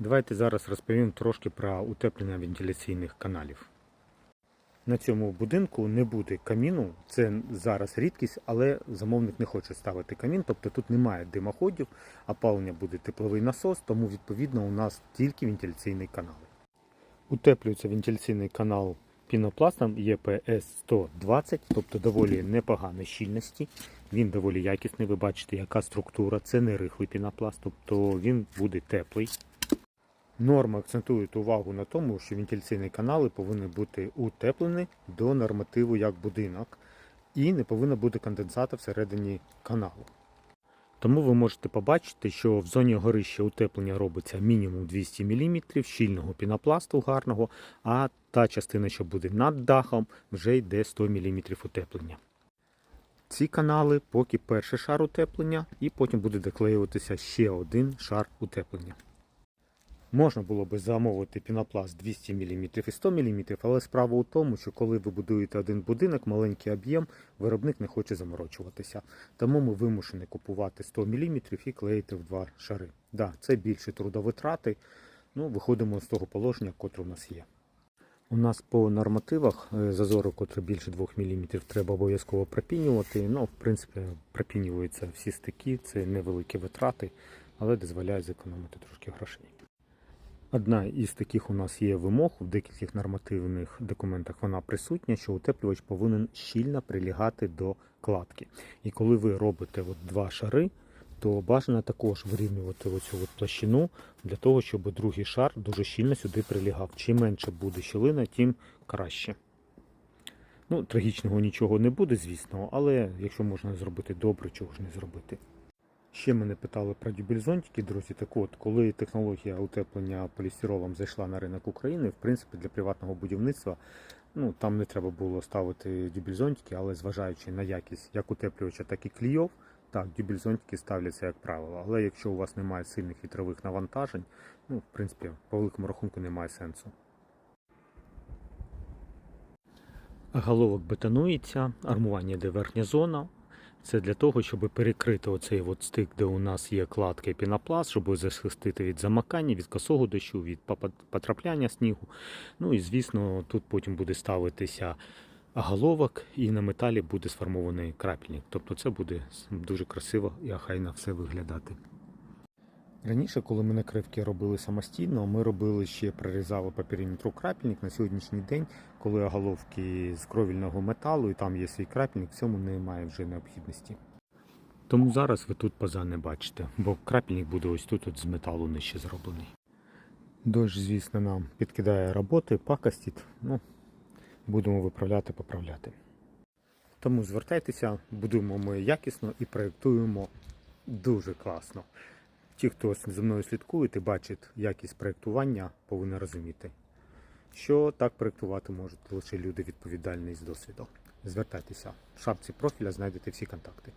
Давайте зараз розповім трошки про утеплення вентиляційних каналів. На цьому будинку не буде каміну, це зараз рідкість, але замовник не хоче ставити камін, тобто тут немає димоходів, опалення буде тепловий насос, тому відповідно у нас тільки вентиляційний канал. Утеплюється вентиляційний канал пінопластом ЄПС 120, тобто доволі непоганої щільності. Він доволі якісний. Ви бачите, яка структура. Це не рихлий пінопласт, тобто він буде теплий. Норми акцентують увагу на тому, що вентиляційні канали повинні бути утеплені до нормативу як будинок, і не повинно бути конденсата всередині каналу. Тому ви можете побачити, що в зоні горища утеплення робиться мінімум 200 мм щільного пінопласту гарного, а та частина, що буде над дахом, вже йде 100 мм утеплення. Ці канали поки перший шар утеплення, і потім буде доклеюватися ще один шар утеплення. Можна було би замовити пінопласт 200 мм і 100 мм, але справа у тому, що коли ви будуєте один будинок, маленький об'єм, виробник не хоче заморочуватися. Тому ми вимушені купувати 100 мм і клеїти в два шари. Да, це більше трудовитрати. Ну, виходимо з того положення, котре у нас є. У нас по нормативах е, зазори, котрі більше 2 мм, треба обов'язково пропінювати. Ну, в принципі, пропінюються всі стики, це невеликі витрати, але дозволяє зекономити трошки грошей. Одна із таких у нас є вимог в декількох нормативних документах. Вона присутня, що утеплювач повинен щільно прилягати до кладки. І коли ви робите от два шари, то бажано також вирівнювати оцю от площину для того, щоб другий шар дуже щільно сюди прилягав. Чим менше буде щілина, тим краще. Ну, трагічного нічого не буде, звісно, але якщо можна зробити добре, чого ж не зробити. Ще мене питали про дюбельзонтики, друзі. Так от, коли технологія утеплення полістиролом зайшла на ринок України, в принципі, для приватного будівництва ну, там не треба було ставити дюбельзонтики, але зважаючи на якість як утеплювача, так і клійов, так, дюбельзонтики ставляться як правило. Але якщо у вас немає сильних вітрових навантажень, ну, в принципі, по великому рахунку немає сенсу. Головок бетонується, армування йде верхня зона. Це для того, щоб перекрити оцей от стик, де у нас є кладки пінопласт, щоб захистити від замакання, від косого дощу, від потрапляння снігу. Ну і звісно, тут потім буде ставитися головок, і на металі буде сформований крапельник. Тобто це буде дуже красиво і охайно все виглядати. Раніше, коли ми накривки робили самостійно, ми робили ще прорізали по периметру крапельник. На сьогоднішній день, коли оголовки з кровільного металу і там є свій крапельник, в цьому немає вже необхідності. Тому зараз ви тут поза не бачите, бо крапельник буде ось тут от з металу нижче зроблений. Дощ, звісно, нам підкидає роботи, пакостить. Ну, будемо виправляти, поправляти. Тому звертайтеся, будуємо ми якісно і проєктуємо дуже класно. Ті, хто за мною слідкує і бачить якість проєктування, повинні розуміти, що так проєктувати можуть лише люди відповідальні з досвіду. Звертайтеся. В шапці профіля знайдете всі контакти.